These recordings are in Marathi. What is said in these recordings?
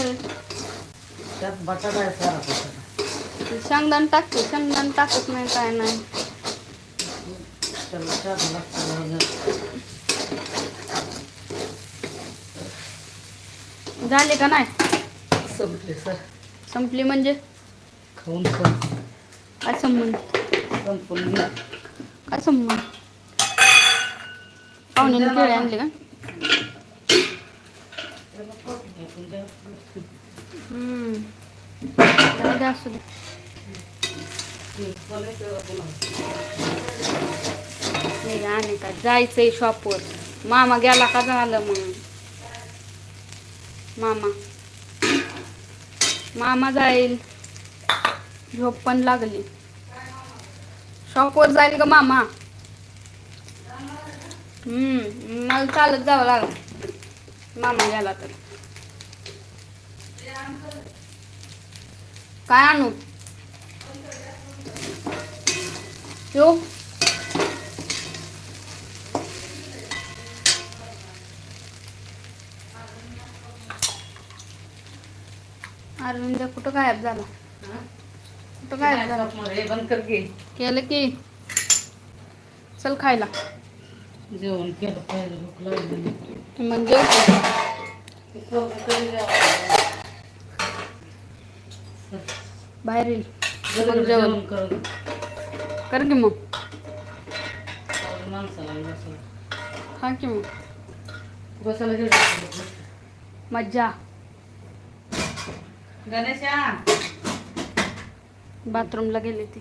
होय त्यात बटाटा आहे सारा बटाटा. शेंगदाण टाकते शेंगदाण टाकत नाही काय नाही. झाले का नाही? संपले सर. संपली म्हणजे? खाऊन खाऊन. काय संबंध? संपून. काय संबंध? पाहुण्याने केळे आणले का त्याला पोट घ्यायचं, द्या. हम्म. जाऊ दे, असू दे. आणि का जायचंय शॉपवर मामा गेला का झालं मग मामा. मामा जाईल. झोप पण लागली. शॉपवर जाईल का मामा? हम्म मला चालत जावं लागलं. मामा गेला तर. काय आणू? यो अरविंद कुठं गायब झाला? कुठं गायब झाला? हे बंद कर की केलं की. चल खायला. जेवण केलं पाहिजे भूक लागली. मग जेवतो. बाहेर येईल. घरी मग जेवण. जेवण कर. कर की मग. माणसाला बसायला. खा की मग. बसायला गेलं मज्जा. गणेशा. बाथरूमला गेली ती.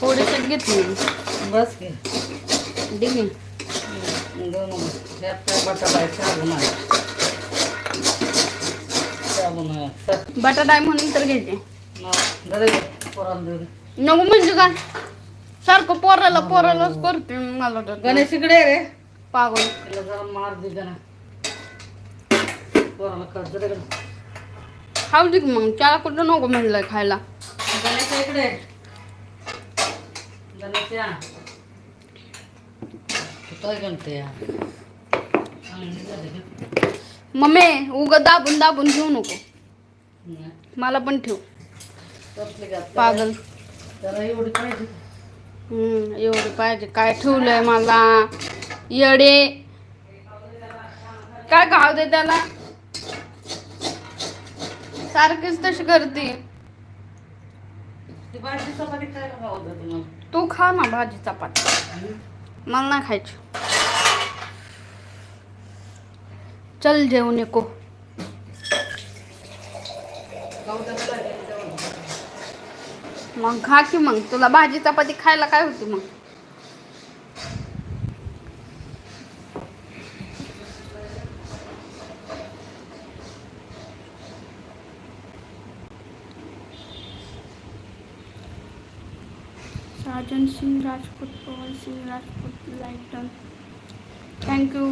थोडीशीच घेतली मी. बस की. डिगी. दोन त्यात काय बटाटा आहे म्हणून तर घ्यायचे. नको म्हणजे काय सारखं पोराला पोरालाच करते मला गणेश इकडे रे. पागल. तिला जरा मार दे जरा पोराला रे खाऊ दे की मग. त्याला कुठं नको म्हणलंय खायला. गणेश इकडे. गणेश या तू काय गणते या चांगली झाली का? मम्मी उग दाबून दाबून घेऊ नको. मला पण ठेव? पागल. त्याला एवढी पाहिजे. हम्म एवढे पाहिजे. काय ठेवलंय मला? येडे. काय खाऊ दे त्याला? सारखीच तशी करते. तू खा ना भाजी चपाती. मला नाही खायची. चल जेवण एको मग खा की मग. तुला भाजी चपाती खायला काय होती मग? राजन सिंग राजपूत पवन सिंग राजपूत. লাইকটা thank you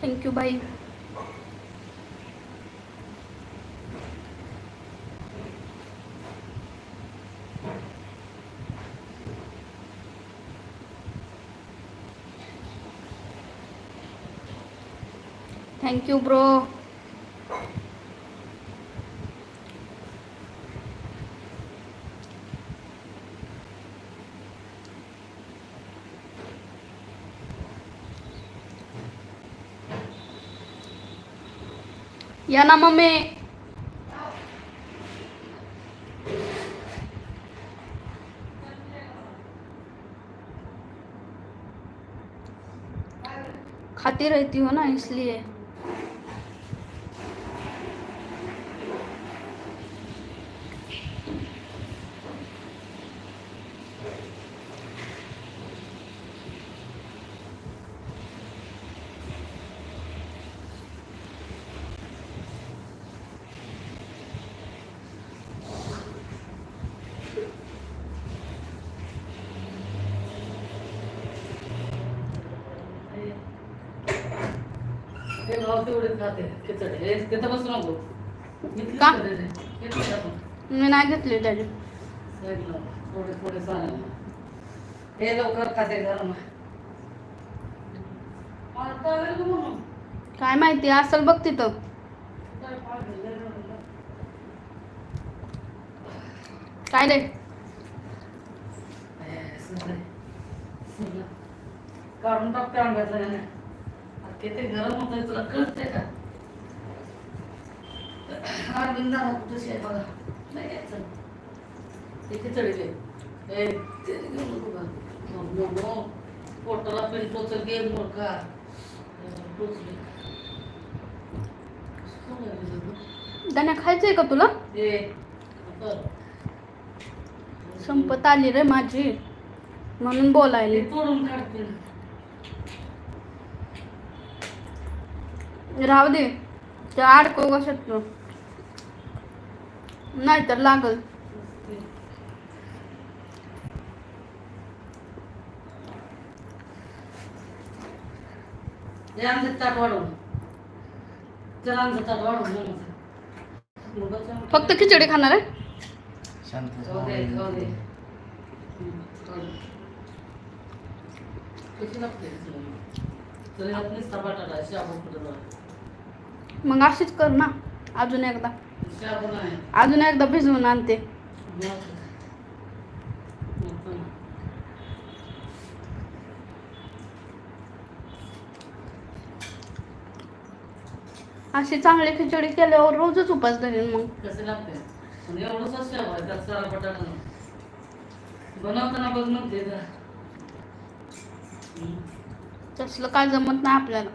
thank you bye. Bye thank you bro या ना मम्मी खाती रहती हो ना इसलिए। खाते खिचडी हे तिथं बसू नको. का? मी नाही घेतली त्याची. साईडला थोडे थोडे चालेल हे लवकर खाते गरम? काय माहिती असेल बघ तिथं. काय रे. काढून टाकते आंब्यातलं किती गरम होत तुला कळते का? दादा कुठं शे बघा. नाही यायचं ते घे ए ते घेऊ नको का? नको, नको. पोटाला टोचल टोचले गं? दाण्या खायचंय का तुला. संपत आली रे माझी. म्हणून बोलायली. ते तोडून काढते राहू दे ते अडकव कशात नाहीतर लागल हे आमचं ताट वाढवून. चला आमचं ताट वाढवून मुगाचं फक्त खिचडी खाणार आहे? शांत मग अशीच कर ना अजून एकदा अजून एकदा भिजवून आणते. अशी चांगली खिचडी केल्यावर रोजच उपास धरेन मग कसे लागते पण एवढंच शाबू आहे त्यात सारा बटाटा नाही. बनवताना बघ म्हणते. तसलं काय जमत नाही आपल्याला